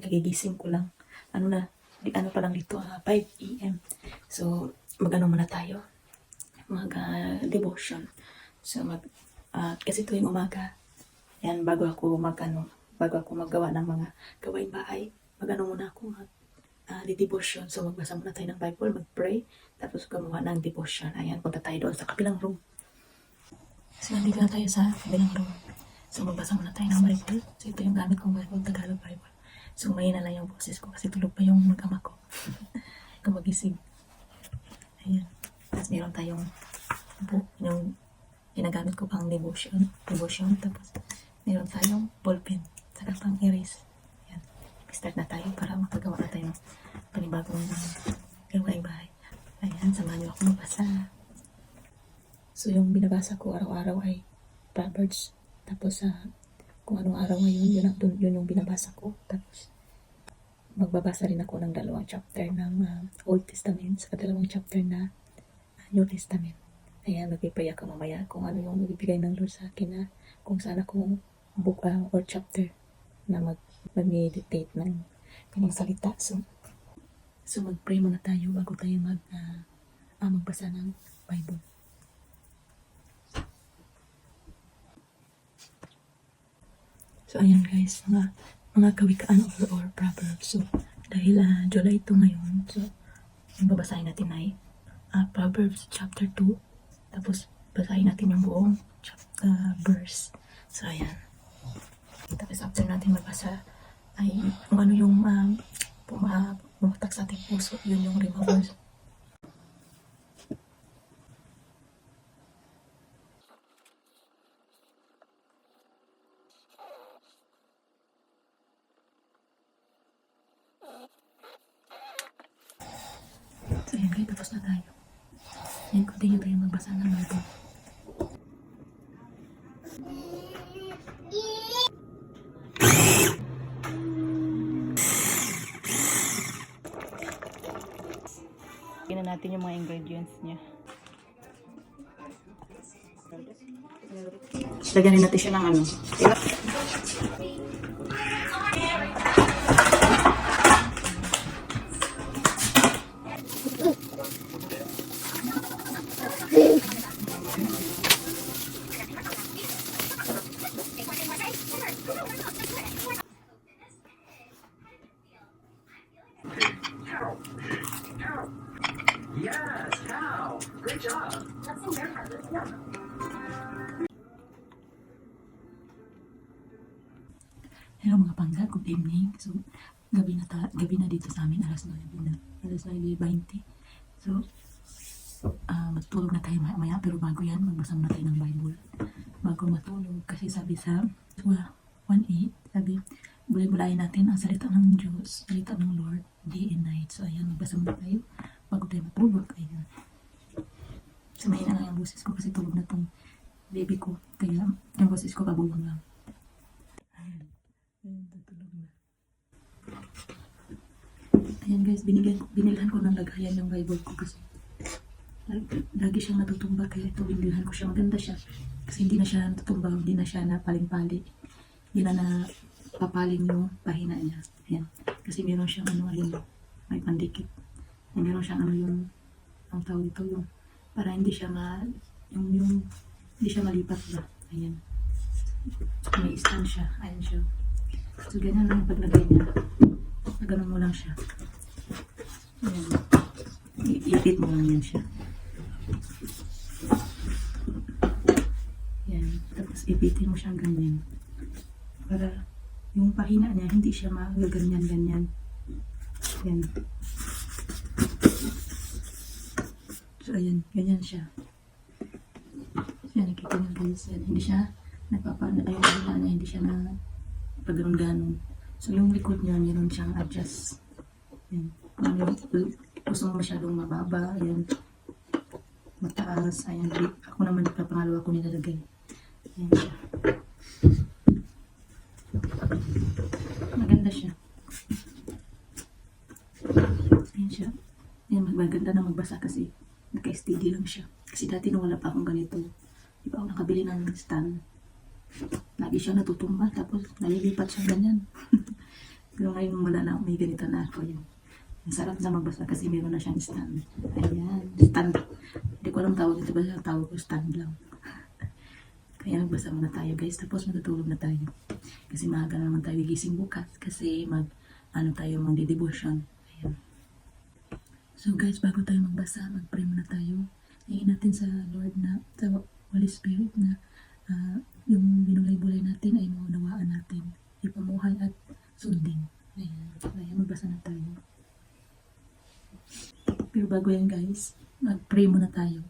Kagigising ko lang. Ano na, di, ano pa lang dito, ah, 5 a.m. So, mag-ano muna tayo. Mag-devotion. so, mag, ah, kasi tuwing umaga, yan, bago ako mag-ano, bago ako maggawa ng mga gawain bahay, mag-ano muna ako, mag, ah, di-devotion. So, magbasa muna tayo ng Bible, mag-pray, tapos gumawa ng devotion. Ayan, punta tayo doon sa kabilang room. So, nandito na tayo sa kabilang room. So, magbasa muna tayo ng Bible. So, ito yung gamit kong Bible, Tagalog Bible. So, may na lang yung boses ko kasi tulog pa yung mag-ama ko. Kumagising. Ayan. Tapos, meron tayong book, yung ginagamit ko pang devotion. Devotion. Tapos, meron tayong ballpen. Saka pang erase. Ayan. Start na tayo para makagawa na tayo ng panibagong gawaing bahay. Ayan, samahan niyo ako magbasa. So, yung binabasa ko araw-araw ay Proverbs. Tapos, sa kung anong araw ngayon, yun, ang, yun yung binabasa ko. Tapos, magbabasa rin ako ng dalawang chapter ng ah, Old Testament sa dalawang chapter na ah, New Testament. Ayan, magpipray ako mamaya kung ano yung ibibigay ng Lord sa akin na kung saan akong book ah, or chapter na mag, mag-meditate ng kanyang salita. So, so mag-pray muna tayo bago tayo mag, ah, ah, magbasa ng Bible. So, ayan guys, mga, mga kawikaan or, or proverbs. So, dahil ah, July 2 ngayon, so, yung babasahin natin ay ah, Proverbs chapter 2. Tapos, basahin natin yung buong chap- ah, verse. So, ayan. Tapos, after natin magbasa, ay ano yung um, puma, pumatak sa ating puso, yun yung rima verse. So, ayan guys, tapos na tayo. Ayan, continue tayo magbasa ng Bible. Tingnan natin yung mga ingredients niya. Lagyan natin siya ng ano. Hello mga pangga, good evening. So, gabi na, ta- gabi na dito sa amin, alas 9 na, alas 9.20. So, ah matulog na tayo maya, maya, pero bago yan, magbasa muna tayo ng Bible. Bago matulog, kasi sabi sa well, 1.8, sabi, bulay-bulayin natin ang salita ng Diyos, salita ng Lord, day and night. So, ayan, magbasa muna tayo bago tayo matulog. Ayan. So, mahina lang yung boses ko kasi tulog na tong baby ko. Kaya, yung boses ko kabulong lang. Ayan. Ayan, tutulog na. Guys, binigyan, binilhan ko ng lagayan yung Bible ko kasi lag- lagi siyang natutumba kaya ito binilhan ko siya. Maganda siya. Kasi hindi na siya natutumba, hindi na siya napaling-pali. Hindi na napapaling yung pahina niya. Ayan. Kasi meron siyang ano, alin, may pandikit. Meron siyang ano yung, ang tawag ito yung, para hindi siya ma, yung, yung, hindi siya malipat ba. Ayan. May stand siya. Ayan siya. So, ganyan lang yung paglagay niya. Ganun mo lang siya. Ayan. Ipit mo lang yan siya. Yan. Tapos ipitin mo siyang ganyan. Para yung pahina niya, hindi siya magaganyan-ganyan. Yan. So, ayan. Ganyan siya. Yan, nakita niyo guys. Yan. Hindi siya nagpapano. Ayun, pahina niya, hindi siya na pag ganun-ganun. So, yung likod niya, meron siyang adjust. Yan. Yung gusto mo masyadong mababa, ayan. Mataas, ayan. Ako naman pa pangalawa ko nilalagay. Ayan siya. Maganda siya. Ayan siya. Ayan, magaganda na magbasa kasi naka-steady lang siya. Kasi dati nung wala pa akong ganito, di ba ako nakabili ng stand. Lagi siya natutumba, tapos nalilipat siya ganyan. Pero ngayon wala na, may ganito na ako yun. Ang sarap na magbasa kasi meron na siyang stand. Ayan, stand. Hindi ko alam tawag ito ba siya, tawag ko stand lang. Kaya magbasa muna tayo guys, tapos matutulog na tayo. Kasi maaga na naman tayo gigising bukas kasi mag, ano tayo, magdi-devotion. Ayan. So guys, bago tayo magbasa, mag-pray muna tayo. Hingin natin sa Lord na, sa Holy Spirit na ah, yung binulay-bulay natin ay maunawaan natin. Ipamuhay at sundin. Ayan. Kaya magbasa na tayo. Pero bago yan guys, mag-pray muna tayo.